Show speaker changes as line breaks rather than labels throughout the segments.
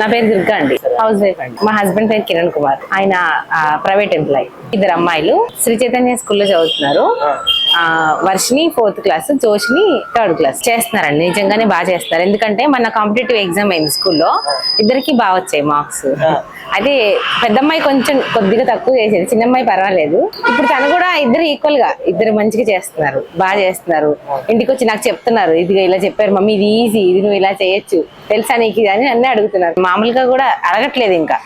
నా పేరు దుర్గా అండి. హౌస్ వైఫ్ అండి. మా హస్బెండ్ పేరు కిరణ్ కుమార్. ఆయన ప్రైవేట్ ఎంప్లాయ్. ఇద్దరు అమ్మాయిలు శ్రీ చైతన్య స్కూల్లో చదువుతున్నారు. Varshini fourth class Joshni third class. చేస్తున్నారండి నిజంగానే బాగా చేస్తున్నారు. ఎందుకంటే మన కాంపిటేటివ్ ఎగ్జామ్ అయింది స్కూల్లో ఇద్దరికి బాగా వచ్చాయి మార్క్స్. అయితే పెద్దమ్మాయి కొంచెం కొద్దిగా తక్కువ చేసేది చిన్నమ్మాయి పర్వాలేదు. ఇప్పుడు తను కూడా ఇద్దరు ఈక్వల్గా ఇద్దరు మంచిగా చేస్తున్నారు బాగా చేస్తున్నారు. ఇంటికి వచ్చి నాకు చెప్తున్నారు ఇది ఇలా చెప్పారు మమ్మీ ఇది ఈజీ ఇది నువ్వు ఇలా చేయొచ్చు. తెలుసా నీకు ఇది అని అన్నీ అడుగుతున్నారు. మామూలుగా కూడా అడగట్లేదు ఇంకా.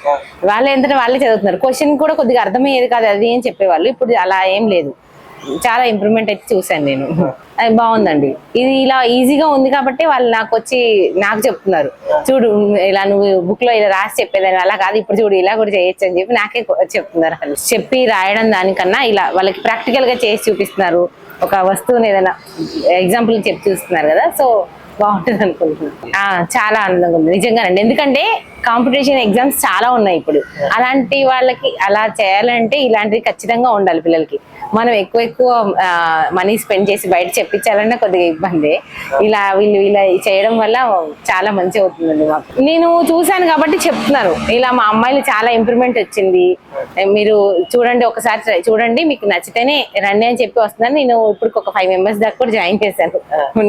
వాళ్ళే ఏంటంటే వాళ్ళే చదువుతున్నారు. క్వశ్చన్ కూడా కొద్దిగా అర్థమయ్యేది కాదు అది ఏం చెప్పేవాళ్ళు. ఇప్పుడు అలా ఏం లేదు. చాలా ఇంప్రూవ్మెంట్ అయితే చూసాను నేను. అది బాగుందండి. ఇది ఇలా ఈజీగా ఉంది కాబట్టి వాళ్ళు నాకు వచ్చి నాకు చెప్తున్నారు. చూడు ఇలా నువ్వు బుక్లో ఇలా రాసి చెప్పేదాన్ని అలా కాదు ఇప్పుడు చూడు ఇలా కూడా చేయొచ్చు అని చెప్పి నాకే చెప్తున్నారు వాళ్ళు. చెప్పి రాయడం దానికన్నా ఇలా వాళ్ళకి ప్రాక్టికల్గా చేసి చూపిస్తున్నారు. ఒక వస్తువుని ఏదైనా ఎగ్జాంపుల్ చెప్పి చూస్తున్నారు కదా సో బాగుంటుంది అనుకుంటున్నాను ఆ, చాలా ఆనందంగా ఉంది. నిజంగానండి ఎందుకంటే కాంపిటీషన్ ఎగ్జామ్స్ చాలా ఉన్నాయి ఇప్పుడు. అలాంటి వాళ్ళకి అలా చేయాలంటే ఇలాంటివి ఖచ్చితంగా ఉండాలి పిల్లలకి. మనం ఎక్కువ ఎక్కువ మనీ స్పెండ్ చేసి బయట చెప్పించాలన్నా కొద్దిగా ఇబ్బంది. ఇలా వీళ్ళు ఇలా చేయడం వల్ల చాలా మంచి అవుతుందండి మాకు. నేను చూశాను కాబట్టి చెప్తున్నారు. ఇలా మా అమ్మాయిలు చాలా ఇంప్రూవ్మెంట్ వచ్చింది. మీరు చూడండి ఒకసారి చూడండి. మీకు నచ్చితేనే రండి అని చెప్పి వస్తున్నాను. నేను ఇప్పుడు ఒక ఫైవ్ మెంబర్స్ దాకా కూడా జాయిన్ చేశాను.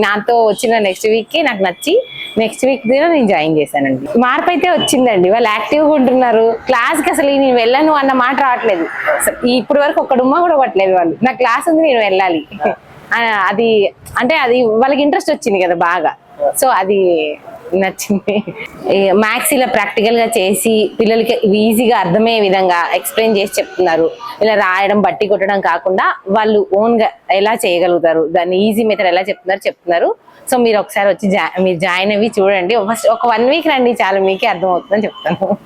నాతో వచ్చిన నెక్స్ట్ వీక్కి నాకు నచ్చి నెక్స్ట్ వీక్ దిన నేను జాయిన్ చేశానండి. మార్పు అయితే వచ్చిందండి. వాళ్ళు యాక్టివ్గా ఉంటున్నారు. క్లాస్కి అసలు నేను వెళ్ళను అన్న మాట రావట్లేదు. ఇప్పుడు వరకు ఒక్క డుమ్మా కూడా పట్టలేదు వాళ్ళు. నా క్లాస్ ఉంది నేను వెళ్ళాలి. అది అంటే అది వాళ్ళకి ఇంట్రెస్ట్ వచ్చింది కదా బాగా. సో అది నచ్చింది. మ్యాథ్స్ ఇలా ప్రాక్టికల్గా చేసి పిల్లలకి ఈజీగా అర్థమయ్యే విధంగా ఎక్స్ప్లెయిన్ చేసి చెప్తున్నారు. ఇలా రాయడం బట్టి కొట్టడం కాకుండా వాళ్ళు ఓన్గా ఎలా చేయగలుగుతారు? దాన్ని ఈజీ మెథడ్ ఎలా చెప్తున్నారు చెప్తున్నారు. సో మీరు ఒకసారి వచ్చి జా మీరు జాయిన్ అవి చూడండి. ఫస్ట్ ఒక వన్ వీక్ రండి చాలా మీకే అర్థమవుతుందని చెప్తాను.